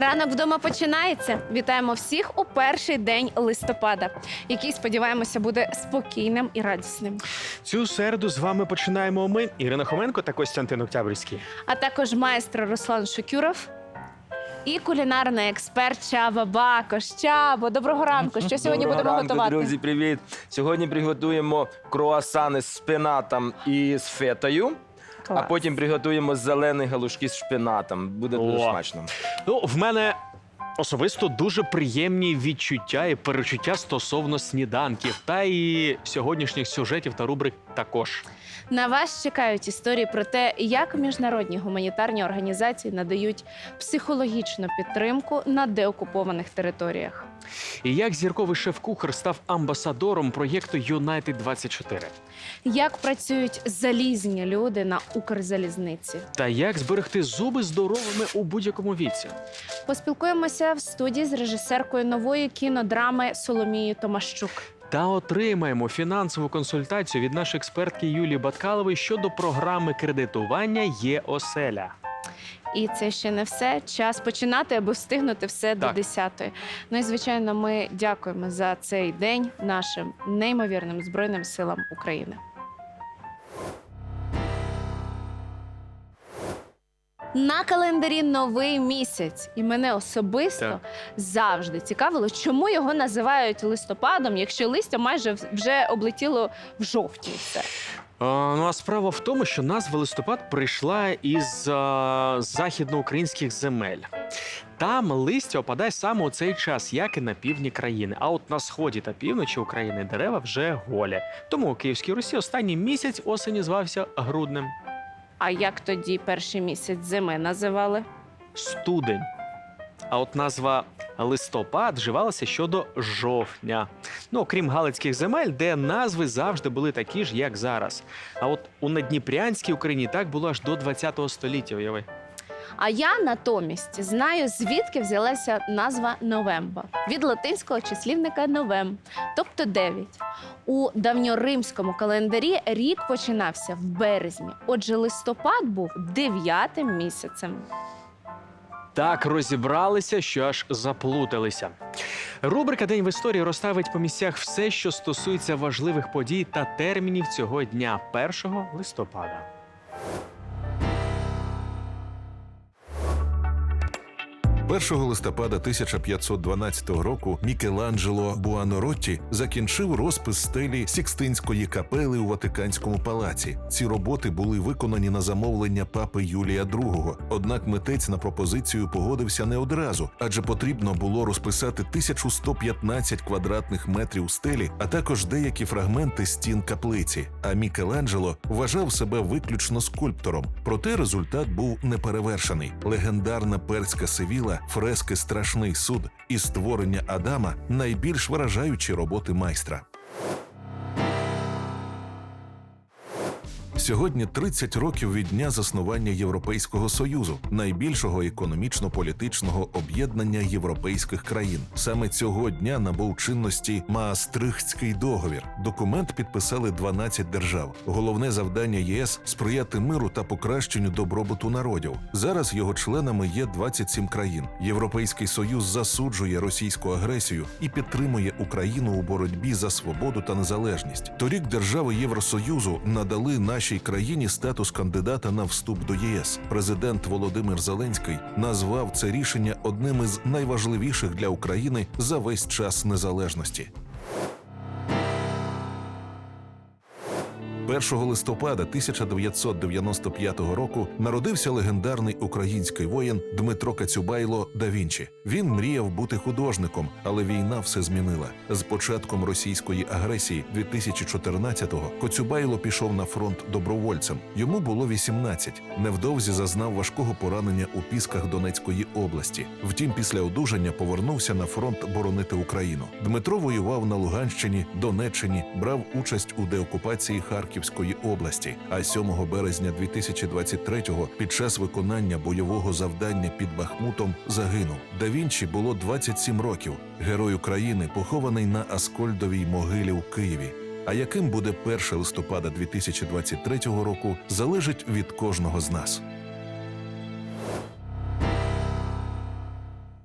Ранок вдома починається. Вітаємо всіх у перший день листопада, який сподіваємося буде спокійним і радісним. Цю середу з вами починаємо ми, Ірина Хоменко та Костянтин Октябрьський. А також майстер Руслан Шукюров і кулінарний експерт Чаба Бакош. Чабо, доброго ранку. Що сьогодні Доброго будемо ранку, готувати? Друзі, привіт! Сьогодні приготуємо круасани з спинатом і з фетою, Клас. а потім приготуємо зелені галушки з шпинатом. Буде дуже О. смачно. Ну, в мене особисто дуже приємні відчуття і перечуття стосовно сніданків, та і сьогоднішніх сюжетів та рубрик також. На вас чекають історії про те, як міжнародні гуманітарні організації надають психологічну підтримку на деокупованих територіях. І як зірковий шеф-кухар став амбасадором проєкту United 24 Як працюють залізні люди на Укрзалізниці? та як зберегти зуби здоровими у будь-якому віці. Поспілкуємося в студії з режисеркою нової кінодрами Соломією Томащук. Та отримаємо фінансову консультацію від нашої експертки Юлії Баткалової щодо програми кредитування є оселя. І це ще не все. Час починати, аби встигнути все до Так. 10-ї. Ну і звичайно, ми дякуємо за цей день нашим неймовірним збройним силам України. На календарі новий місяць, і мене особисто Так. завжди цікавило, чому його називають листопадом, якщо листя майже вже облетіло в жовтні. Все. А, ну а справа в тому, що назва листопад прийшла із а, західноукраїнських земель. Там листя опадає саме у цей час, як і на півдні країни. А от на сході та півночі України дерева вже голі. Тому у Київській Русі останній місяць осені звався груднем. А як тоді перший місяць зими називали? Студень. А от назва листопад вживалася щодо жовтня. Ну, окрім галицьких земель, де назви завжди були такі ж, як зараз. А от у Надніпрянській Україні так було аж до 20 століття. Уяви. А я натомість знаю, звідки взялася назва Новемба від латинського числівника новем, тобто 9. У давньоримському календарі рік починався в березні. Отже, листопад був дев'ятим місяцем. Так розібралися, що аж заплуталися. Рубрика День в історії розставить по місцях все, що стосується важливих подій та термінів цього дня, 1 листопада. – 1 листопада 1512 року Мікеланджело Буаноротті закінчив розпис стелі Сікстинської капели у Ватиканському палаці. Ці роботи були виконані на замовлення папи Юлія II. Однак митець на пропозицію погодився не одразу, адже потрібно було розписати 1115 квадратних метрів стелі, а також деякі фрагменти стін каплиці. А Мікеланджело вважав себе виключно скульптором. Проте результат був неперевершений. Легендарна перська Севіла, фрески Страшний суд і створення Адама найбільш вражаючі роботи майстра. Сьогодні 30 років від дня заснування Європейського союзу, найбільшого економічно-політичного об'єднання європейських країн. Саме цього дня набув чинності Маастрихтський договір. Документ підписали 12 держав. Головне завдання ЄС сприяти миру та покращенню добробуту народів. Зараз його членами є 27 країн. Європейський союз засуджує російську агресію і підтримує Україну у боротьбі за свободу та незалежність. Торік держави Євросоюзу надали нашій країні статус кандидата на вступ до ЄС. Президент Володимир Зеленський назвав це рішення одним із найважливіших для України за весь час незалежності. 1 листопада 1995 року народився легендарний український воїн Дмитро Кацюбайло да Вінчі. Він мріяв бути художником, але війна все змінила. З початком російської агресії 2014-го Коцюбайло пішов на фронт добровольцем. Йому було 18. Невдовзі зазнав важкого поранення у пісках Донецької області. Втім, після одужання повернувся на фронт боронити Україну. Дмитро воював на Луганщині, Донеччині, брав участь у деокупації Харківської області. А 7 березня 2023-го під час виконання бойового завдання під Бахмутом загинув. Да Вінчі було 27 років. Герой України похований на Аскольдовій могилі у Києві. А яким буде 1 листопада 2023 року, залежить від кожного з нас.